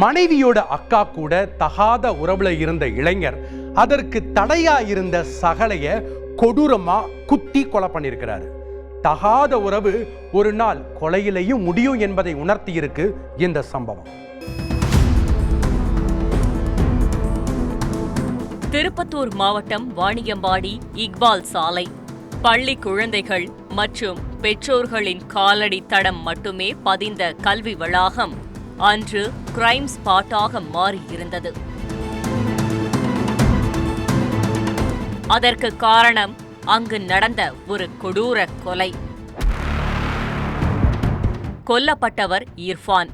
மனைவியோட அக்கா கூட தகாத உறவுல இருந்த இளைஞர் அதற்கு தடையா இருந்த சகலைய கொடூரமா குத்தி கொலை பண்ணியிருக்கிறாரு. தகாத உறவு ஒரு நாள் கொலையிலையும் முடியும் என்பதை உணர்த்தி இருக்கு இந்த சம்பவம். திருப்பத்தூர் மாவட்டம் வாணியம்பாடி இக்பால் சாலை. பள்ளி குழந்தைகள் மற்றும் பெற்றோர்களின் காலடி தடம் மட்டுமே பதிந்த கல்வி வளாகம். அன்று கிரைம் ஸ்பாட்டாக மாறியிருந்தது. அதற்கு காரணம் அங்கு நடந்த ஒரு கொடூர கொலை. கொல்லப்பட்டவர் இர்ஃபான்.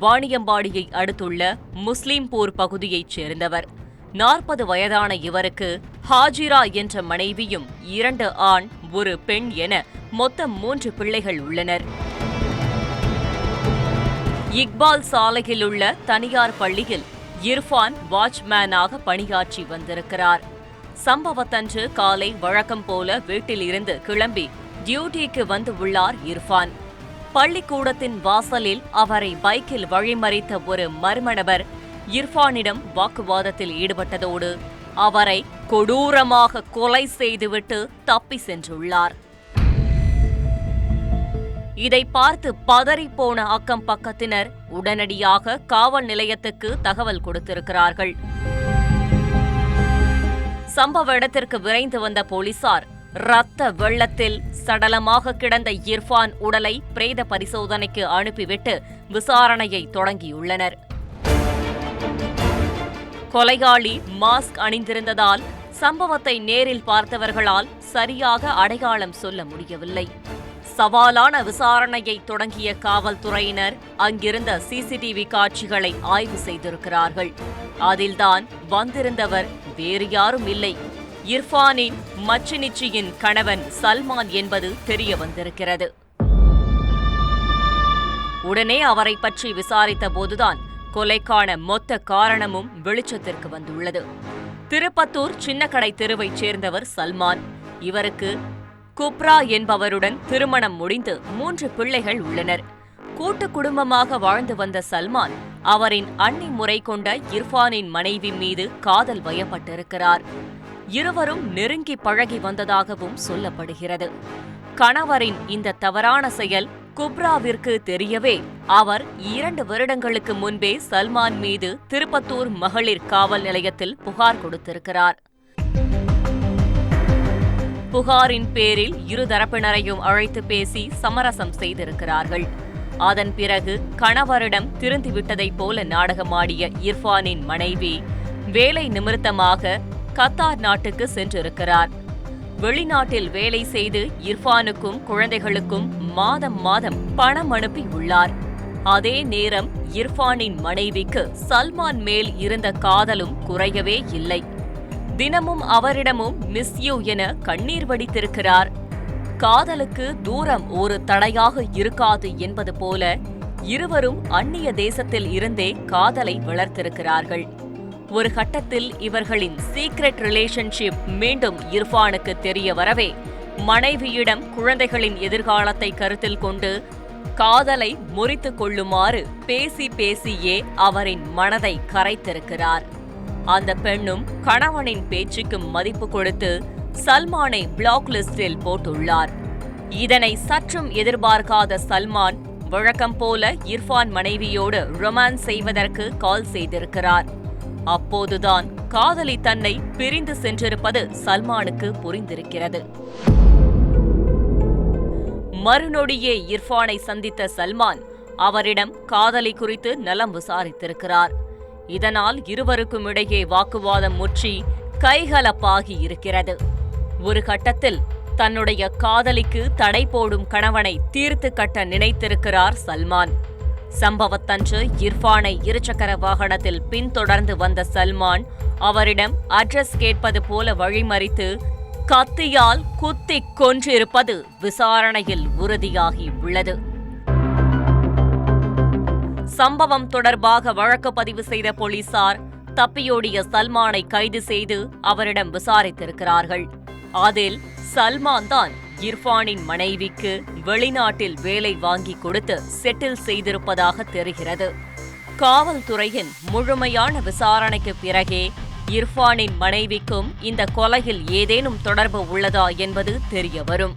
வாணியம்பாடியை அடுத்துள்ள முஸ்லிம்பூர் பகுதியைச் சேர்ந்தவர். நாற்பது வயதான இவருக்கு ஹாஜிரா என்ற மனைவியும் இரண்டு ஆண் ஒரு பெண் என மொத்தம் மூன்று பிள்ளைகள் உள்ளனர். இக்பால் சாலையில் உள்ள தனியார் பள்ளியில் இர்ஃபான் வாட்ச்மேனாக பணியாற்றி வந்திருக்கிறார். சம்பவத்தன்று காலை வழக்கம் போல வீட்டில் இருந்து கிளம்பி டியூட்டிக்கு வந்து உள்ளார் இர்ஃபான். பள்ளிக்கூடத்தின் வாசலில் அவரை பைக்கில் வழிமறித்த ஒரு மர்மணவர் இர்ஃபானிடம் வாக்குவாதத்தில் ஈடுபட்டதோடு அவரை கொடூரமாக கொலை செய்துவிட்டு தப்பி சென்றுள்ளார். இதை பார்த்து பதறிப்போன அக்கம் பக்கத்தினர் உடனடியாக காவல் நிலையத்துக்கு தகவல் கொடுத்திருக்கிறார்கள். சம்பவ இடத்திற்கு விரைந்து வந்த போலீசார் ரத்த வெள்ளத்தில் சடலமாக கிடந்த இர்ஃபான் உடலை பிரேத பரிசோதனைக்கு அனுப்பிவிட்டு விசாரணையை தொடங்கியுள்ளனர். கொலையாளி மாஸ்க் அணிந்திருந்ததால் சம்பவத்தை நேரில் பார்த்தவர்களால் சரியாக அடையாளம் சொல்ல முடியவில்லை. சவாலான விசாரணையை தொடங்கிய காவல்துறையினர் அங்கிருந்த சிசிடிவி காட்சிகளை ஆய்வு செய்திருக்கிறார்கள். அதில்தான் வந்திருந்தவர் வேறு யாரும் இல்லை. இர்ஃபானின் மச்சினிச்சியின் கணவன் சல்மான் என்பது தெரிய வந்திருக்கிறது. உடனே அவரை பற்றி விசாரித்த போதுதான் கொலைக்கான மொத்த காரணமும் வெளிச்சத்திற்கு வந்துள்ளது. திருப்பத்தூர் சின்னக்கடை தெருவைச் சேர்ந்தவர் சல்மான். இவருக்கு குப்ரா என்பவருடன் திருமணம் முடிந்து மூன்று பிள்ளைகள் உள்ளனர். கூட்டு குடும்பமாக வாழ்ந்து வந்த சல்மான் அவரின் அன்னி முறை கொண்ட இர்ஃபானின் மனைவி மீது காதல் வயப்பட்டிருக்கிறார். இருவரும் நெருங்கி பழகி வந்ததாகவும் சொல்லப்படுகிறது. கணவரின் இந்த தவறான செயல் குப்ராவிற்கு தெரியவே அவர் இரண்டு வருடங்களுக்கு முன்பே சல்மான் மீது திருப்பத்தூர் மகளிர் காவல் நிலையத்தில் புகார் கொடுத்திருக்கிறார். புகாரின் பேரில் இரு தரப்பினரையும் அழைத்து பேசி சமரசம் செய்திருக்கிறார்கள். அதன் பிறகு கணவரிடம் திருந்திவிட்டதைப் போல நாடகமாடிய இர்ஃபானின் மனைவி வேலை நிமித்தமாக கத்தார் நாட்டுக்கு சென்றிருக்கிறார். வெளிநாட்டில் வேலை செய்து இர்ஃபானுக்கும் குழந்தைகளுக்கும் மாதம் மாதம் பணம் அனுப்பி உள்ளார் அதே நேரம் இர்ஃபானின் மனைவிக்கு சல்மான் மேல் இருந்த காதலும் குறையவே இல்லை. தினமும் அவரிடமும் மிஸ் யூ என கண்ணீர் வடித்திருக்கிறார். காதலுக்கு தூரம் ஒரு தடையாக இருக்காது என்பது போல இருவரும் அந்நிய தேசத்தில் இருந்தே காதலை வளர்த்திருக்கிறார்கள். ஒரு கட்டத்தில் இவர்களின் சீக்ரெட் ரிலேஷன்ஷிப் மீண்டும் இர்ஃபானுக்கு தெரிய வரவே மனைவியிடம் குழந்தைகளின் எதிர்காலத்தை கருத்தில் கொண்டு காதலை முறித்து கொள்ளுமாறு பேசி பேசியே அவரின் மனதை கரைத்திருக்கிறார். அந்த பெண்ணும் கணவனின் பேச்சுக்கு மதிப்பு கொடுத்து சல்மானை பிளாக் லிஸ்டில் போட்டுள்ளார். இதனை சற்றும் எதிர்பார்க்காத சல்மான் வழக்கம் போல இர்ஃபான் மனைவியோடு ரொமான்ஸ் செய்வதற்கு கால் செய்திருக்கிறார். அப்போதுதான் காதலி தன்னை பிரிந்து சென்றிருப்பது சல்மானுக்கு புரிந்திருக்கிறது. மறுநொடியே இர்ஃபானை சந்தித்த சல்மான் அவரிடம் காதலி குறித்து நலம் விசாரித்திருக்கிறார். இதனால் இருவருக்கும் இடையே வாக்குவாதம் முற்றி கைகலப்பாகி இருக்கிறது. ஒரு கட்டத்தில் தன்னுடைய காதலிக்கு தடை போடும் கணவனை தீர்த்து கட்ட நினைத்திருக்கிறார் சல்மான். சம்பவத்தன்று இர்ஃபானை இருசக்கர வாகனத்தில் பின்தொடர்ந்து வந்த சல்மான் அவரிடம் அட்ரஸ் கேட்பது போல வழிமறித்து கத்தியால் குத்திக் கொன்றிருப்பது விசாரணையில் உறுதியாகி உள்ளது. சம்பவம் தொடர்பாக வழக்கு பதிவு செய்த போலீசார் தப்பியோடிய சல்மானை கைது செய்து அவரிடம் விசாரித்திருக்கிறார்கள். அதில் சல்மான் தான் இர்ஃபானின் மனைவிக்கு வெளிநாட்டில் வேலை வாங்கி கொடுத்து செட்டில் செய்திருப்பதாக தெரிகிறது. காவல்துறையின் முழுமையான விசாரணைக்கு பிறகே இர்ஃபானின் மனைவிக்கும் இந்த கொலையில் ஏதேனும் தொடர்பு உள்ளதா என்பது தெரியவரும்.